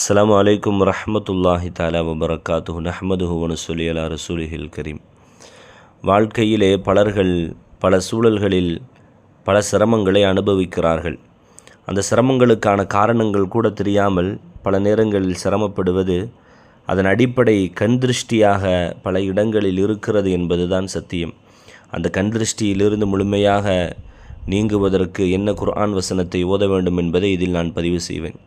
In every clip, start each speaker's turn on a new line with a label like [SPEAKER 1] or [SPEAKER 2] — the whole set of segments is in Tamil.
[SPEAKER 1] அஸ்லாம் அலைக்கும் ரஹமத்துல்லாஹி தாலா வபரகாத்து அஹமது வனுசொலி அலா ரசூலிஹில் கரீம் வாழ்க்கையிலே பலர்கள் பல சூழல்களில் பல சிரமங்களை அனுபவிக்கிறார்கள். அந்த சிரமங்களுக்கான காரணங்கள் கூட தெரியாமல் பல நேரங்களில் சிரமப்படுவது அதன் அடிப்படை கண்திருஷ்டியாக பல இடங்களில் இருக்கிறது என்பதுதான் சத்தியம். அந்த கண்திருஷ்டியிலிருந்து முழுமையாக நீங்குவதற்கு என்ன குர்ஆன் வசனத்தை ஓத வேண்டும் என்பதை இதில் நான் பதிவு செய்வேன்.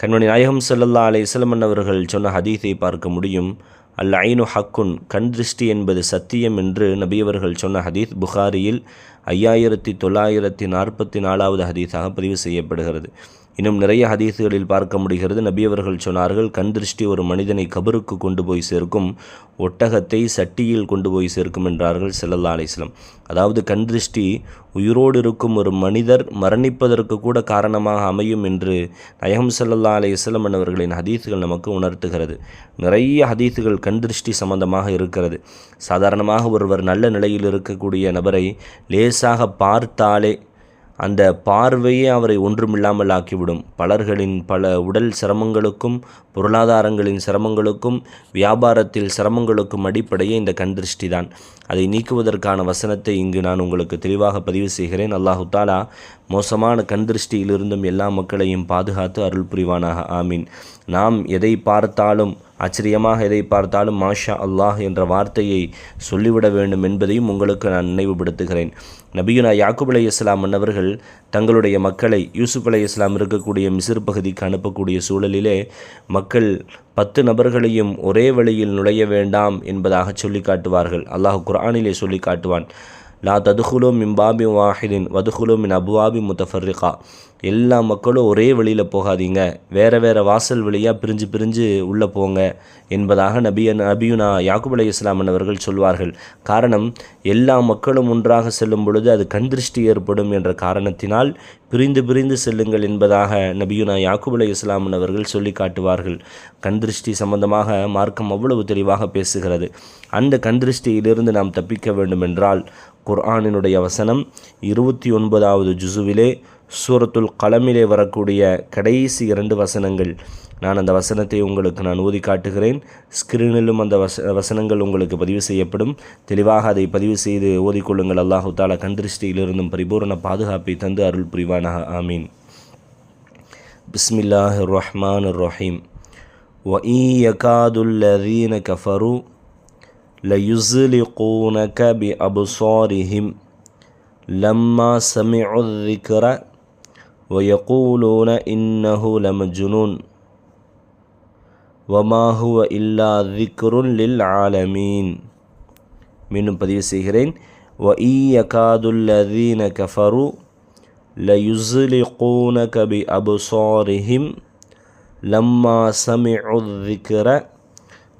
[SPEAKER 1] கண்மணி நாயகம் ஸல்லல்லாஹு அலை வஸல்லம் அவர்கள் சொன்ன ஹதீஸை பார்க்க முடியும். அல் ஐனு ஹக்குன் கண் திருஷ்டி என்பது சத்தியம் என்று நபியவர்கள் சொன்ன ஹதீஸ் புகாரியில் ஐயாயிரத்தி தொள்ளாயிரத்தி நாற்பத்தி நாலாவது ஹதீஸாக பதிவு செய்யப்படுகிறது. இன்னும் நிறைய ஹதீசுகளில் பார்க்க முடிகிறது. நபியவர்கள் சொன்னார்கள் கண் திருஷ்டி ஒரு மனிதனை கபருக்கு கொண்டு போய் சேர்க்கும் ஒட்டகத்தை சட்டியில் கொண்டு போய் சேர்க்கும் என்றார்கள் செல்லல்லா அலிஸ்லம் அதாவது கண் திருஷ்டி உயிரோடு இருக்கும் ஒரு மனிதர் மரணிப்பதற்கு கூட காரணமாக அமையும் என்று நயகம் செல்லல்லா அலையம் அவர்களின் ஹதீஸுகள் நமக்கு உணர்த்துகிறது. நிறைய ஹதீஸுகள் கண் திருஷ்டி சம்பந்தமாக இருக்கிறது. சாதாரணமாக ஒருவர் நல்ல நிலையில் இருக்கக்கூடிய நபரை லேசாக பார்த்தாலே அந்த பார்வையே அவரை ஒன்றுமில்லாமல் ஆக்கிவிடும். பலர்களின் பல உடல் சிரமங்களுக்கும் பொருளாதாரங்களின் சிரமங்களுக்கும் வியாபாரத்தில் சிரமங்களுக்கும் அடிப்படையே இந்த கண் திருஷ்டி தான் அதை நீக்குவதற்கான வசனத்தை இங்கு நான் உங்களுக்கு தெளிவாக பதிவு செய்கிறேன். அல்லாஹு தாலா மோசமான கண் திருஷ்டியிலிருந்தும் எல்லா மக்களையும் பாதுகாத்து அருள் புரிவானாக. ஆமீன். நாம் எதை பார்த்தாலும் ஆச்சரியமாக எதை பார்த்தாலும் மாஷா அல்லாஹ் என்ற வார்த்தையை சொல்லிவிட வேண்டும் என்பதையும் உங்களுக்கு நான் நினைவுபடுத்துகிறேன். நபியுனா யாக்குப் அலை இஸ்லாம் மன்னவர்கள் தங்களுடைய மக்களை யூசுப் அலை இஸ்லாம் இருக்கக்கூடிய மிசிறு பகுதிக்கு அனுப்பக்கூடிய சூழலிலே மக்கள் பத்து நபர்களையும் ஒரே வழியில் நுழைய வேண்டாம் என்பதாக சொல்லி காட்டுவார்கள் அல்லாஹ் குர்ஆனிலே சொல்லி காட்டுவான் லா ததுகுலோ மிம்பாபி வாஹிதின் வதுகுலோ மின் அபுவாபி முத்தஃபர்ரிகா எல்லா மக்களும் ஒரே வழியில் போகாதீங்க. வேறு வேறு வாசல் வழியாக பிரிஞ்சு பிரிஞ்சு உள்ளே போங்க என்பதாக நபிய நபியுனா யாக்குப் அலி இஸ்லாமன் அவர்கள் சொல்வார்கள். காரணம் எல்லா மக்களும் ஒன்றாக செல்லும் பொழுது அது கண்திருஷ்டி ஏற்படும் என்ற காரணத்தினால் பிரிந்து பிரிந்து செல்லுங்கள் என்பதாக நபியுனா யாக்குப் அலி இஸ்லாமன் அவர்கள் சொல்லி காட்டுவார்கள். கண்திருஷ்டி சம்பந்தமாக மார்க்கம் அவ்வளவு தெளிவாக பேசுகிறது. அந்த கண்திருஷ்டியிலிருந்து நாம் தப்பிக்க வேண்டுமென்றால் குர்ஆனினுடைய வசனம் இருபத்தி ஒன்பதாவது ஜுசுவிலே சூரத்துல் கலமிலே வரக்கூடிய கடைசி இரண்டு வசனங்கள் நான் அந்த வசனத்தை உங்களுக்கு நான் ஊதி காட்டுகிறேன் ஸ்கிரீனிலும் அந்த வச வசனங்கள் உங்களுக்கு பதிவு செய்யப்படும் தெளிவாக அதை பதிவு செய்து ஓதிக்கொள்ளுங்கள் அல்லாஹு தாலா கந்திருஷ்டியிலிருந்தும் பரிபூர்ண பாதுகாப்பை தந்து அருள் புரிவானாக ஆமீன் பிஸ்மில்லாஹ் ரஹ்மான் ரஹீம் وَإِن يَكَادُ الَّذِينَ كَفَرُوا لَيُزْلِقُونَكَ بِأَبْصَارِهِمْ لَمَّا سَمِعُوا الذِّكْرَ وَيَقُولُونَ إِنَّهُ لَمَجْنُونٌ وَمَا هُوَ إِلَّا ذِكْرٌ لِلْعَالَمِينَ மீண்டும் பதிவு செய்கிறேன் وَإِن يَكَادُ الَّذِينَ كَفَرُوا لَيُزْلِقُونَكَ بِأَبْصَارِهِمْ لَمَّا سَمِعُوا الذِّكْرَ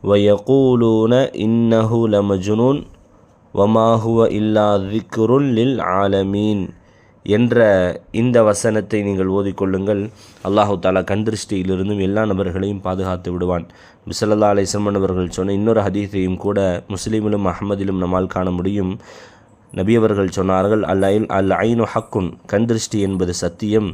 [SPEAKER 1] وَيَقُولُونَ إِنَّهُ لَمَجْنُونٌ وَمَا هُوَ إِلَّا ذِكْرٌ لِلْعَالَمِينَ என்ற இந்த வசனத்தை நீங்கள் ஓதிக்கொள்ளுங்கள் அல்லாஹு தாலா கந்திருஷ்டியிலிருந்தும் எல்லா நபர்களையும் பாதுகாத்து விடுவான் பிசல்லா அலிஸ்லமன் அவர்கள் சொன்ன இன்னொரு ஹதீஸையும் கூட முஸ்லீமிலும் அஹமதிலும் நம்மால் காண முடியும் நபியவர்கள் சொன்னார்கள் அல் ஐன் அல் ஐனு ஹக்குன் கந்திருஷ்டி என்பது சத்தியம்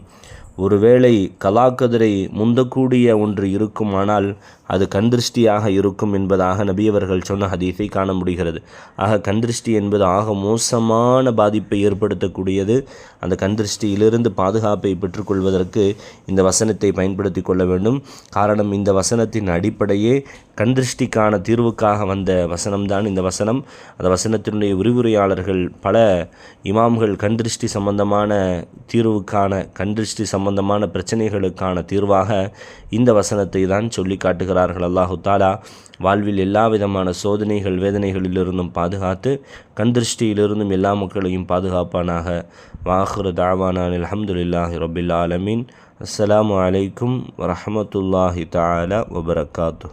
[SPEAKER 1] ஒருவேளை கலாக்கதிரை முந்தக்கூடிய ஒன்று இருக்குமானால் அது கந்திருஷ்டியாக இருக்கும் என்பதாக நபியவர்கள் சொன்ன ஹதீஸை காண முடிகிறது. ஆக கந்திருஷ்டி என்பது ஆக மோசமான பாதிப்பை ஏற்படுத்தக்கூடியது. அந்த கந்திருஷ்டியிலிருந்து பாதுகாப்பை பெற்றுக்கொள்வதற்கு இந்த வசனத்தை பயன்படுத்தி கொள்ள வேண்டும். காரணம் இந்த வசனத்தின் அடிப்படையே கண்திருஷ்டிக்கான தீர்வுக்காக வந்த வசனம்தான் இந்த வசனம். அந்த வசனத்தினுடைய விரிவுரையாளர்கள் பல இமாம்கள் கண்திருஷ்டி சம்பந்தமான தீர்வுக்கான கண்திருஷ்டி சம்பந்தமான பிரச்சனைகளுக்கான தீர்வாக இந்த வசனத்தை தான் சொல்லி காட்டுகிறார்கள். அல்லாஹு தாலா வாழ்வில் எல்லா விதமான சோதனைகள் வேதனைகளிலிருந்தும் பாதுகாத்து கண்திருஷ்டியிலிருந்தும் எல்லா மக்களையும் பாதுகாப்பானாக. வாஹுரு தாவானான் அலமதுல்லாஹி ரபில் ஆலமீன். அஸ்ஸலாமு அலைக்கும் வரமத்துல்லாஹி தாலா வபரகாத்து